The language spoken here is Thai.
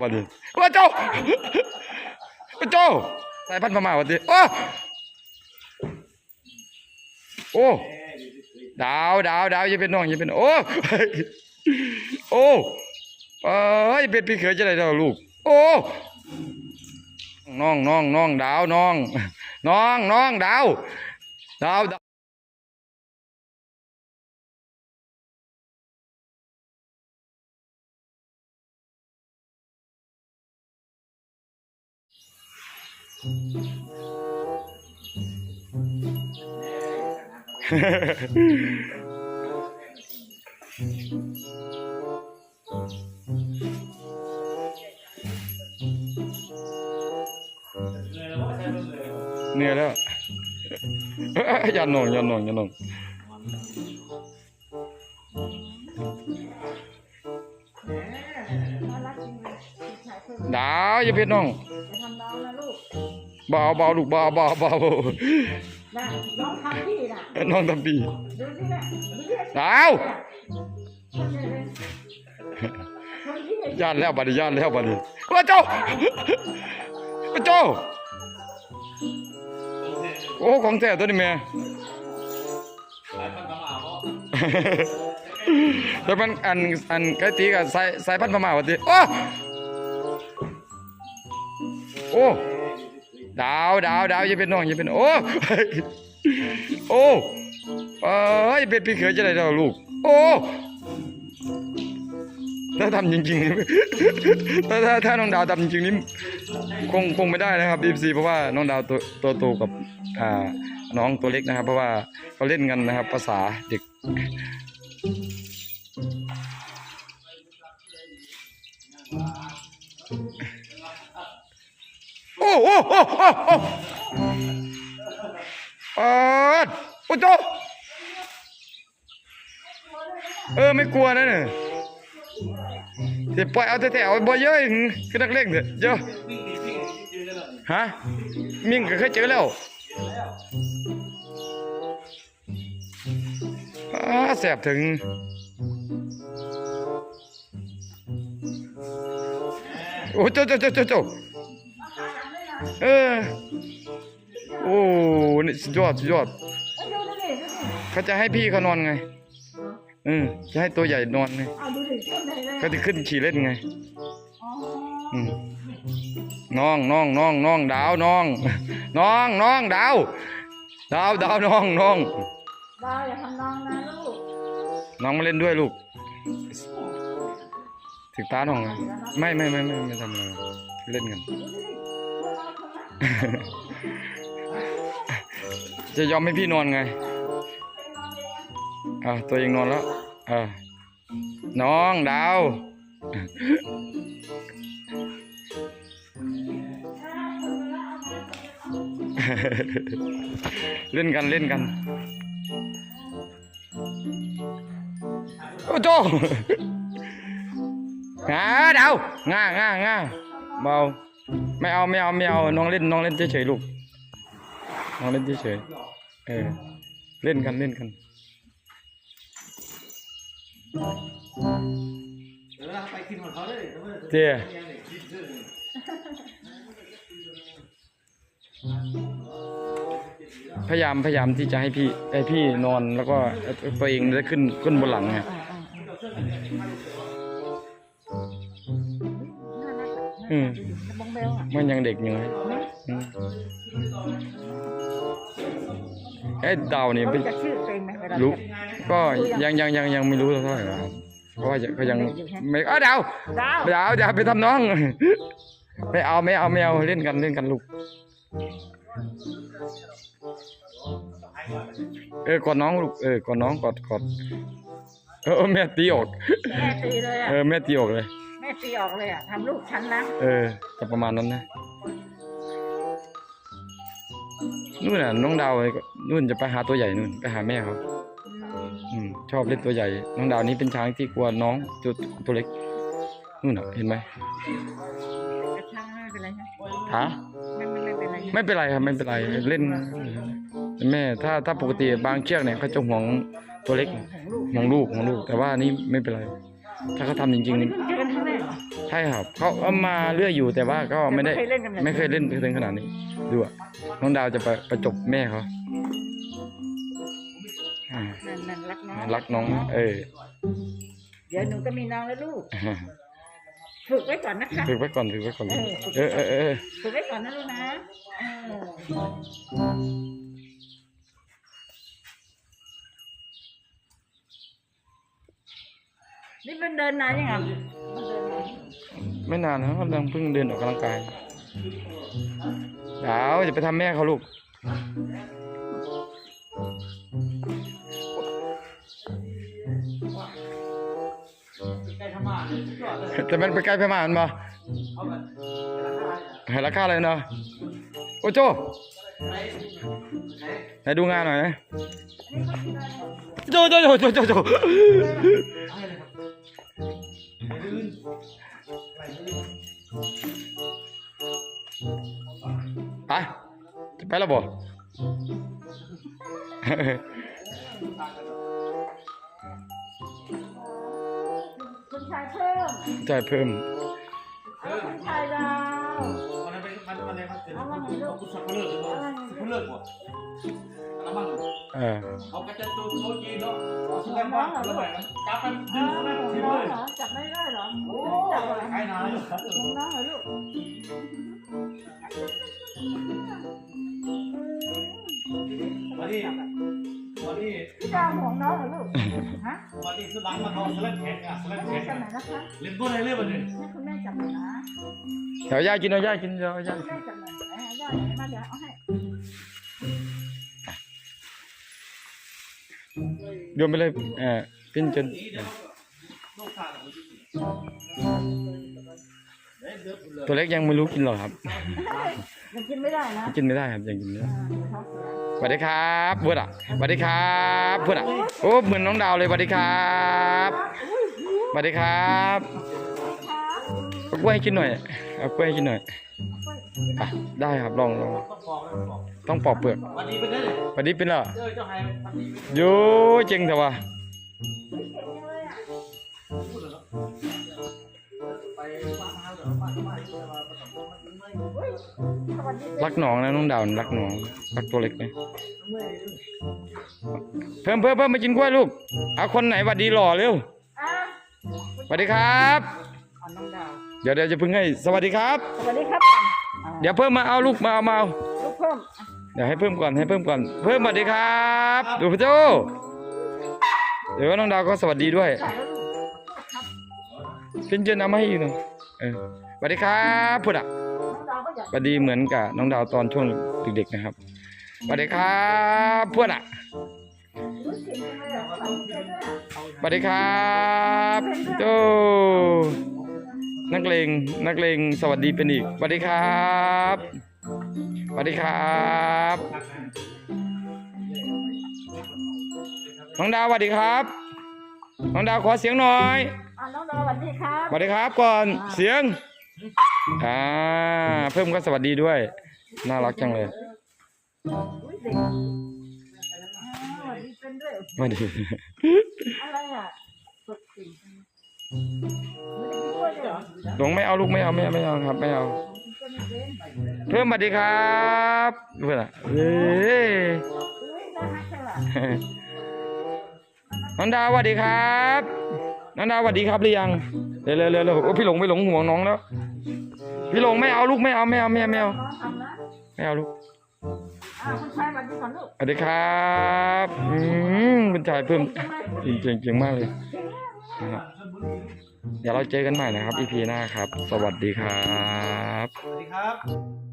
วันนี้ว่าเจ้าว่าเจ้าสายพันธุ์พม่าวันนี้โอ้โอ้ดาวดาวดาวย่าเป็นน้องย่าเป็นโอ้โอ้เอ้ยเป็นพี่เขยจะได้เท่าลูก โอ้น้องน้องน้องดาวน้อง น้องน้องดาวดาว เหนื่อยแล้วยันนองยันนองยันนองดาวอย่าเพ็ดน้องจะทำน้องนะลูก เบาเบาลูกเบาเบาเบานะน้องทำพี่น่ะน้องทำปีดูสิน่ะดูสิดาวคนที่ย่านแล้วบัดนี้ย่านแล้วบัดนี้ว่าเจ้าว่าเจ้าโอ้ของแท้ตัวนี้แม่แต่มันอันอันไก่ตีกับสายสายพันธุ์พม่าวันทีโอ้โอ้ ดาวดาวดาวอย่าเป็นน้องอย่าเป็นโอ้โอ้เอ้ยเป็นพี่เขยจะได้เท่าลูก โอ้ถ้าทำจริงๆถ้าถ้าถ้าน้องดาวทำจริงๆนี่คงคงไม่ได้นะครับบีซีเพราะว่าน้องดาวตัวตัวโตกับอ่าน้องตัวเล็กนะครับ เพราะว่าเขาเล่นกันนะครับ ภาษาเด็ก โอ้โอ้โอ้โอ้โอ้เออโอ้โจเออไม่กลัวนะเนี่ยเดี๋ยวปล่อยเอาแต่แต่เอาบ่เยอะอีกคือนักเล่นเถอะเยอะฮะมิ่งก็เคยเจอแล้วอ่าแสบถึงโอ้โจโจโจโจโจ เออ โอ้นี่สุดยอดสุดยอดเอ้ยดูดิดูดิเขาจะให้พี่เขานอนไงอืมจะให้ตัวใหญ่นอนไงเอาดูดิต้นไหนเลยเขาจะขึ้นขี่เล่นไงอ๋ออืมน้องน้องน้องน้องดาวน้อง น้องน้องดาว ดาวดาวน้องน้องดาวอย่าทำน้องนะลูกน้องมาเล่นด้วยลูกถึงตาน้องไงไม่ไม่ไม่ไม่ไม่ทำอะไรเล่นกันดูดิคนละ จะยอมให้พี่นอนไงอ่าตัวเองนอนแล้วอ่าน้องดาวเล่นกันเล่นกันโอ้โจงาดาวง่าง่าง่าเบา ไม่เอาไม่เอาไม่เอาน้องเล่นน้องเล่นเฉยๆลูกน้องเล่นเฉยๆเออเล่นกันเล่นกันเดี๋ยวเราไปกินของเขาเลยเตี้ยพยายามพยายามที่จะให้พี่ให้พี่นอนแล้วก็ตัวเองได้ขึ้นขึ้นบนหลังไงอ่าอ่าอ่าอืม บองเบลอะมันยังเด็กอยู่ไงอืมไอ้ดาวนี่เขาเป็นจะชื่อตัวเองไหมเวลารู้เรียกก็ยังยังยังยังไม่รู้เท่าไหร่ครับเพราะว่าเขายังไม่อ้าวดาวดาวดาวอย่าไปทำน้อง ไม่เอาไม่เอาไม่เอาเล่นกันเล่นกันลูกเออกอดน้องลูกเออกอดน้องกอดกอดเออแม่ตีออก แม่ตีเลยอะเออแม่ตีออกเลยแม่ ตีออกเลยอะทำลูกฉันนะเออจะประมาณนั้นนะนู่นน่ะน้องดาวก็นู่นจะไปหาตัวใหญ่นู่นไปหาแม่เขาอืมอืมชอบเล่นตัวใหญ่ น้องดาวนี้เป็นช้างที่กลัวน้องตัวตัวเล็กนู่นน่ะเห็นไหมกระช่างไม่เป็นไรนะฮะไม่ไม่ไม่เป็นไรไม่เป็นไรครับไม่เป็นไรเล่นแม่ถ้าถ้าปกติบางเชือกเนี่ยเขาจะห่วงตัวเล็กของลูกห่วงลูกห่วงลูกแต่ว่านี่ไม่เป็นไร ถ้าเขาทำจริงวันนี้เพิ่งเจอกันครั้งแรกเหรอๆ ใช่ครับเขาเอามาเรื่อยอยู่แต่ว่าก็ไม่ได้แต่ไม่เคยเล่นกันแบบนี้ ไม่เคยเล่นถึงขนาดนี้ดูอะน้องดาวจะไปประจบแม่เขาอ่านั่นนั่นรักน้องรักน้องเออ เดี๋ยวหนูก็มีน้องแล้วลูก ฝึกไว้ก่อนนะคะ ฝึกไว้ก่อนฝึกไว้ก่อนลูกเออเออเออ ฝึกไว้ก่อนนะลูกนะเออ นี่มันเดินนานยังไงไม่นานนะกำลังเพิ่งเดินออกกำลังกายดาวจะไปทำแม่เขาลูกใกล้ทำมาเลยสุดยอดเลยแต่มันไปใกล้พม่ามันมาเอาแบบราคาให้รเลยเนาะโอ้โจไหนไหนไหนดูงานหน่อยนะโจโจโจโจโจ ไปลื่นไปลื่นไปจะไปแล้วบ่คุณชายเพิ่มจ่ายเพิ่มเอาคุณชายดาววันนั้นเป็นวันวันอะไรครับเสร็จเอาวันไหนลูกคุณสักเลิกหรือเปล่าสักเลิกบ่แล้ว มั่งเออเขาก็จะตูโต๊ะจีนเนาะเอาสุดแล้วมั่งแล้วไปจับมันดึงมันน้ทิ้งองเลยเหรอจับไม่ได้เหรอโอ้จับเหรอใครนานเลยครับน้องเหรอลูกวันนี้วันนี้พี่ดาวห่วงน้องเหรอลูกฮะวันนี้สุดหลังมาเขาสลัดแขนอะสลัดแขแม่นจับไหนนะคะเล่นตัวไหนเรื่องมันเนี่ยให้คุณแม่จับหน่อยนะเดี๋ยวย่ากินเอาย่ากินเดี๋ยวย่าคุณแม่จับหน่อยไหนย่าไหนมาเดี๋ยวเอาให้ โยนไปเลยเออปิ้นจนนี่เดี๋ยวลูกค้าเดี๋ยวเดี๋ยวเลยตัวเล็กยังไม่รู้กินหรอกครับ ยังกินไม่ได้นะกินไม่ได้ครับยังกินไม่ได้อ่าเดี๋ยวท้องเสียสวัสดีครับเพื่อนอะสวัสดีครับเพื่อนอะโอ้เหมือนน้องดาวเลยสวัสดีครับสวัสดีครับ เอากล้วยให้กินหน่อยเอากล้วยให้กินหน่อยอะได้ครับลองลองต้องบอบอกต้องปอกเปลือกวันนี้เป็นได้เลยวันนี้เป็นเหรอเจอเจ้าไฮวันนี้เป็นโยเจ๋งแต่ว่าพูดเลยเนาะไปบ้านเขาเดี๋ยวบ้านเขาบ้านเขามาผสมมันไม่ไม่สวัสดีรักน้องนะน้องดาวรักหนองรักตัวเล็กนะไม่เพิ่มเพิ่มเพิ่มมากินกล้วยลูกเอาคนไหนหวัดดีหล่อเร็วสวัสดีครับน้องดาว เดี๋ยวเดี๋ยวจะพึ่งให้สวัสดีครับ สวัสดีครับอะเดี๋ยวเพิ่มมาเอาลูกมาเอามาเอาลูกเพิ่มอะเดี๋ยวให้เพิ่มก่อนให้เพิ่มก่อน เพิ่มสวัสดีครับดูพระโจเดี๋ยวน้องดาวก็สวัสดีด้วยถ่ายแล้วลูกครับเป็นเจนเอามาให้อยู่หนึ่งเออสวัสดีครับพุทธอะน้องดาวก็อยากสวัสดีเหมือนกับน้องดาวตอนช่วงเด็กๆนะครับสวัสดีครับพุทธอะรู้สึกยังไงอะใส่เสื้อด้วยอะสวัสดีครับโจ นักเลงนักเลงสวัสดีเป็นอีกสวัสดีครับสวัสดีครับน้องดาวสวัสดีครับน้องดาวขอเสียงหน่อยอะน้องดาวสวัสดีครับสวัสดีครับก่อนเสียงอ่าเพิ่มก็สวัสดีด้วย น่ารักจังเลยอุ้ยเด็กอ่าสวัสดีเป็นด้วยสวัสดีอะไรอะ สดจริงไม่ได้กินกล้วยเลยเหรอหลวงไม่เอาลูกไม่เอาไม่เอาไม่เอาครับไม่เอากินกล้วยไม่เป็นเพิ่มสวัสดีครับเพื่อนอะเย้อุ้ยน่ารักใช่ป่ะน้องดาวสวัสดีครับน้องดาวสวัสดีครับหรือยังเร็วเร็วเร็วเร็วโอ้พี่หลงพี่หลงห่วงน้องแล้ว พี่หลงไม่เอาลูกไม่เอาไม่เอาไม่เอาไม่เอาน้องทำนะไม่เอาลูกอ่าคุณชายสวัสดีก่อนลูกสวัสดีครับ อืมคุณชายเพิ่มจังเลยเก่งเก่งเก่งมากเลยเก่งมาก นะครับเดี๋ยวเราเจอกันใหม่นะครับ EP หน้าครับ สวัสดีครับ สวัสดีครับ